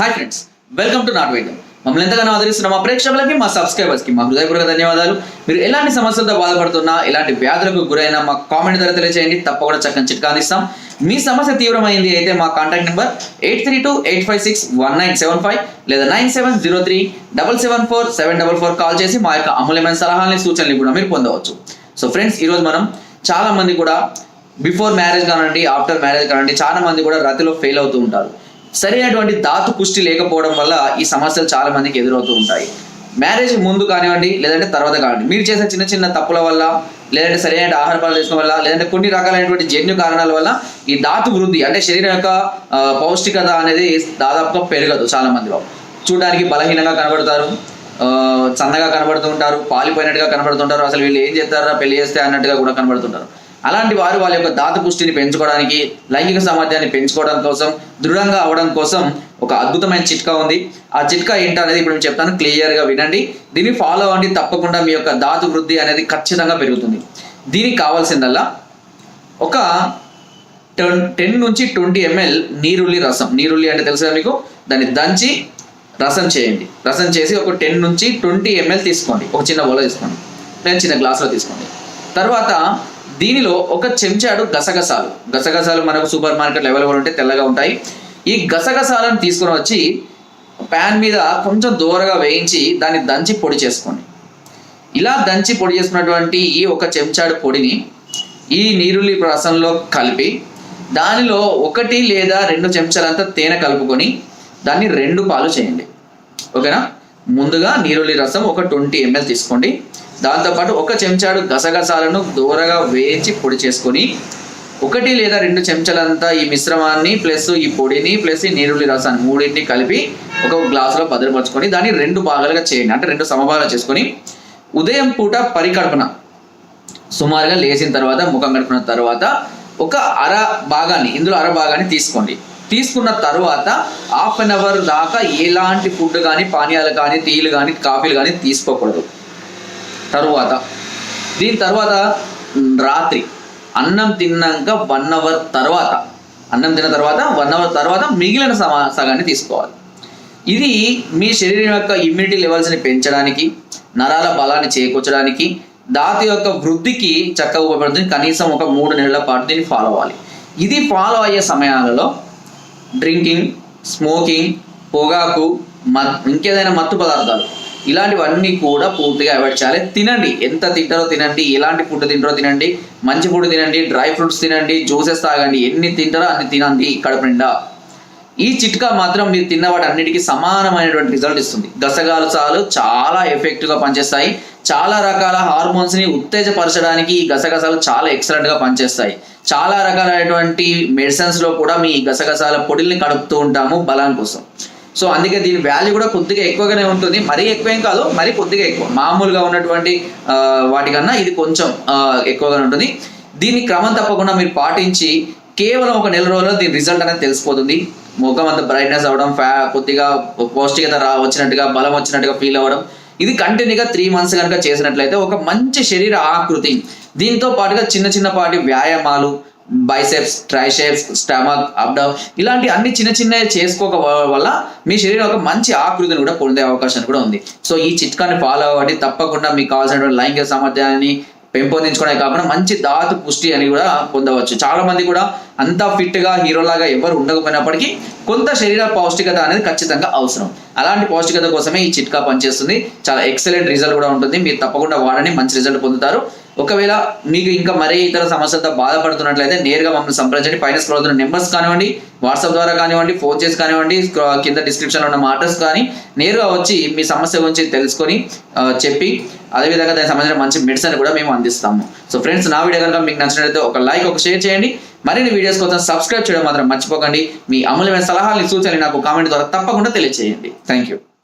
Hi friends welcome to నాట్ వైద్యం మమ్మల్ని ఎంతగానో ఆదరిస్తున్న మా ప్రేక్షకులకి మా సబ్స్క్రైబర్స్కి మా హృదయపూర్వక ధన్యవాదాలు. మీరు ఎలాంటి సమస్యలతో బాధపడుతున్నా ఎలాంటి వ్యాధులకు గురైనా మా కామెంట్ ద్వారా తెలియజేయండి తప్పకుండా చక్కని చిట్కా అందిస్తాం మీ సమస్య తీవ్రమైంది అయితే మా contact number eight three two eight five six one nine seven five లేదా nine seven zero three double seven four seven double four call చేసి మా యొక్క అమూల్యమైన సలహాలని సూచనలు కూడా మీరు పొందవచ్చు. సో ఫ్రెండ్స్ ఈరోజు మనం చాలా మంది కూడా బిఫోర్ మ్యారేజ్ కానివ్వండి ఆఫ్టర్ మ్యారేజ్ కానివ్వండి చాలా మంది కూడా రాత్రిలో ఫెయిల్ అవుతూ ఉంటారు. సరైనటువంటి ధాతు పుష్టి లేకపోవడం వల్ల ఈ సమస్యలు చాలా మందికి ఎదురవుతూ ఉంటాయి. మ్యారేజ్ ముందు కానివ్వండి లేదంటే తర్వాత కానివ్వండి. మీరు చేసే చిన్న చిన్న తప్పుల వల్ల లేదంటే సరైన ఆహార పాలు వల్ల లేదంటే కొన్ని రకాలైనటువంటి జన్యు కారణాల వల్ల ఈ ధాతు వృద్ధి అంటే శరీరం యొక్క పౌష్టికత అనేది దాదాపుగా పెరగదు చాలా మందిలో. చూడడానికి బలహీనంగా కనబడతారు చందగా సన్నగా కనబడుతూ ఉంటారు పాలిపోయినట్టుగా కనబడుతుంటారు అసలు వీళ్ళు ఏం చేస్తారా పెళ్ళి చేస్తే అన్నట్టుగా కూడా కనబడుతుంటారు అలాంటి వారు వాళ్ళ యొక్క దాత పుష్టిని పెంచుకోవడానికి లైంగిక సామర్థ్యాన్ని పెంచుకోవడం కోసం దృఢంగా అవడం కోసం ఒక అద్భుతమైన చిట్కా ఉంది. ఆ చిట్కా ఏంటనేది ఇప్పుడు నేను చెప్తాను క్లియర్గా వినండి. దీన్ని ఫాలో అవ్వండి తప్పకుండా మీ యొక్క దాతు వృద్ధి అనేది ఖచ్చితంగా పెరుగుతుంది. దీనికి కావాల్సిందల్లా ఒక టెన్ టెన్ నుంచి ట్వంటీ ఎంఎల్ నీరుల్లి రసం. నీరుల్లి అంటే తెలుసా మీకు? దాన్ని దంచి రసం చేయండి. రసం చేసి ఒక టెన్ నుంచి ట్వంటీ ఎంఎల్ తీసుకోండి. ఒక చిన్న బౌలో తీసుకోండి. లేదా చిన్న గ్లాసులో తీసుకోండి. తర్వాత దీనిలో ఒక చెంచాడు గసగసాలు. గసగసాలు మనకు సూపర్ మార్కెట్ అవైలబుల్ ఉంటే తెల్లగా ఉంటాయి. ఈ గసగసాలను తీసుకొని వచ్చి ప్యాన్ మీద కొంచెం దూరగా వేయించి దాన్ని దంచి పొడి చేసుకోండి. ఇలా దంచి పొడి చేసుకున్నటువంటి ఈ ఒక చెంచాడు పొడిని ఈ నీరుల్లి రసంలో కలిపి దానిలో ఒకటి లేదా రెండు చెంచాలంతా తేనె కలుపుకొని దాన్ని రెండు పాలు చేయండి. ఓకేనా? ముందుగా నీరుల్లి రసం ఒక ట్వంటీ ఎంఎల్ తీసుకోండి. దాంతోపాటు ఒక చెంచాడు గసగసాలను దూరగా వేయించి పొడి చేసుకొని ఒకటి లేదా రెండు చెంచాలంతా ఈ మిశ్రమాన్ని ప్లస్ ఈ పొడిని ప్లస్ ఈ నీరుల్లి రసాన్ని మూడింటిని కలిపి ఒక గ్లాసులో భద్రపరచుకొని దాన్ని రెండు భాగాలుగా చేయండి. అంటే రెండు సమభాగాలు చేసుకొని ఉదయం పూట పరికల్పన. సుమారుగా లేచిన తర్వాత ముఖం కడుక్కున్న తర్వాత ఒక అర భాగాన్ని ఇందులో అర భాగాన్ని తీసుకోండి. తీసుకున్న తర్వాత హాఫ్ అన్ అవర్ దాకా ఎలాంటి ఫుడ్ కానీ పానీయాలు కానీ టీలు కానీ కాఫీలు కానీ తీసుకోకూడదు. తరువాత. దీని తర్వాత రాత్రి. అన్నం తిన్నాక వన్ అవర్ తర్వాత. అన్నం తిన్న తర్వాత వన్ అవర్ తర్వాత మిగిలిన సమా సగాన్ని తీసుకోవాలి. ఇది మీ శరీరం యొక్క ఇమ్యూనిటీ లెవెల్స్ని పెంచడానికి నరాల బలాన్ని చేకూర్చడానికి దాతి యొక్క వృద్ధికి చక్కగా ఉపయోగపడుతుంది. కనీసం ఒక మూడు నెలల పాటు దీన్ని ఫాలో అవ్వాలి. ఇది ఫాలో అయ్యే సమయాలలో డ్రింకింగ్ స్మోకింగ్ పొగాకు మత్ ఇంకేదైనా మత్తు పదార్థాలు. ఇలాంటివన్నీ కూడా పూర్తిగా అవాయిడ్ చేయాలి. తినండి. ఎంత తింటారో తినండి. ఎలాంటి ఫుడ్ తింటారో తినండి. మంచి ఫుడ్ తినండి. డ్రై ఫ్రూట్స్ తినండి. జ్యూసెస్ తాగండి. ఎన్ని తింటారో అన్ని తినండి కడుపు నిండా. ఈ చిట్కా మాత్రం మీరు తిన్న వాటి అన్నిటికీ సమానమైనటువంటి రిజల్ట్ ఇస్తుంది. గసగసాలు చాలా ఎఫెక్టివ్గా పనిచేస్తాయి. చాలా రకాల హార్మోన్స్ని ఉత్తేజపరచడానికి ఈ గసగసాలు చాలా ఎక్సలెంట్గా పనిచేస్తాయి. చాలా రకాలైనటువంటి మెడిసిన్స్లో కూడా మీ గసగసాల పొడిల్ని కడుపుతూ ఉంటాము బలం కోసం. సో అందుకే దీని వాల్యూ కూడా కొద్దిగా ఎక్కువగానే ఉంటుంది. మరీ ఎక్కువ ఏం కాదు మరీ కొద్దిగా ఎక్కువ. మామూలుగా ఉన్నటువంటి వాటికన్నా ఇది కొంచెం ఎక్కువగానే ఉంటుంది. దీన్ని క్రమం తప్పకుండా మీరు పాటించి కేవలం ఒక నెల రోజుల్లో దీని రిజల్ట్ అనేది తెలిసిపోతుంది. ముఖం అంత బ్రైట్నెస్ అవ్వడం ఫ్యా కొద్దిగా పౌష్టికత రా వచ్చినట్టుగా బలం వచ్చినట్టుగా ఫీల్ అవ్వడం. ఇది కంటిన్యూగా త్రీ మంత్స్ కనుక చేసినట్లయితే ఒక మంచి శరీర ఆకృతి. దీంతో పాటుగా చిన్న చిన్న పాటి వ్యాయామాలు బైసెప్స్ ట్రైసెప్స్ స్టమక్ అప్డౌన్ ఇలాంటి అన్ని చిన్న చిన్నవి చేసుకోక వల్ల మీ శరీరం ఒక మంచి ఆకృతిని కూడా పొందే అవకాశం కూడా ఉంది. సో ఈ చిట్కాని ఫాలో అవ్వండి. తప్పకుండా మీకు కావాల్సినటువంటి లైంగిక సామర్థ్యాన్ని పెంపొందించుకోవడమే కాకుండా మంచి దాతు పుష్టి అని కూడా పొందవచ్చు. చాలా మంది కూడా అంత ఫిట్గా హీరోలాగా ఎవరు ఉండకపోయినప్పటికీ కొంత శరీర పౌష్టికత అనేది ఖచ్చితంగా అవసరం. అలాంటి పౌష్టికత కోసమే ఈ చిట్కా పనిచేస్తుంది. చాలా ఎక్సలెంట్ రిజల్ట్ కూడా ఉంటుంది. మీరు తప్పకుండా వాడని మంచి రిజల్ట్ పొందుతారు. ఒకవేళ మీకు ఇంకా మరే ఇతర సమస్యలతో బాధపడుతున్నట్లయితే నేరుగా మమ్మల్ని సంప్రదించండి. పైన స్క్రోల్ అవుతున్న నెంబర్స్ కానివ్వండి వాట్సాప్ ద్వారా కానివ్వండి ఫోన్ చేసి కానివ్వండి కింద డిస్క్రిప్షన్లో ఉన్న మాటర్స్ కానీ నేరుగా వచ్చి మీ సమస్య గురించి తెలుసుకొని చెప్పి అదేవిధంగా దానికి సంబంధించిన మంచి మెడిసిన్ కూడా మేము అందిస్తాము. సో ఫ్రెండ్స్ నా వీడియో కనుక మీకు నచ్చినట్లయితే ఒక లైక్ ఒక షేర్ చేయండి. మరిన్ని వీడియోస్ కోసం సబ్స్క్రైబ్ చేయడం మాత్రం మర్చిపోకండి. మీ అమూల్యమైన సలహాలు సూచనలు నాకు కామెంట్ ద్వారా తప్పకుండా తెలియజేయండి థ్యాంక్ యూ.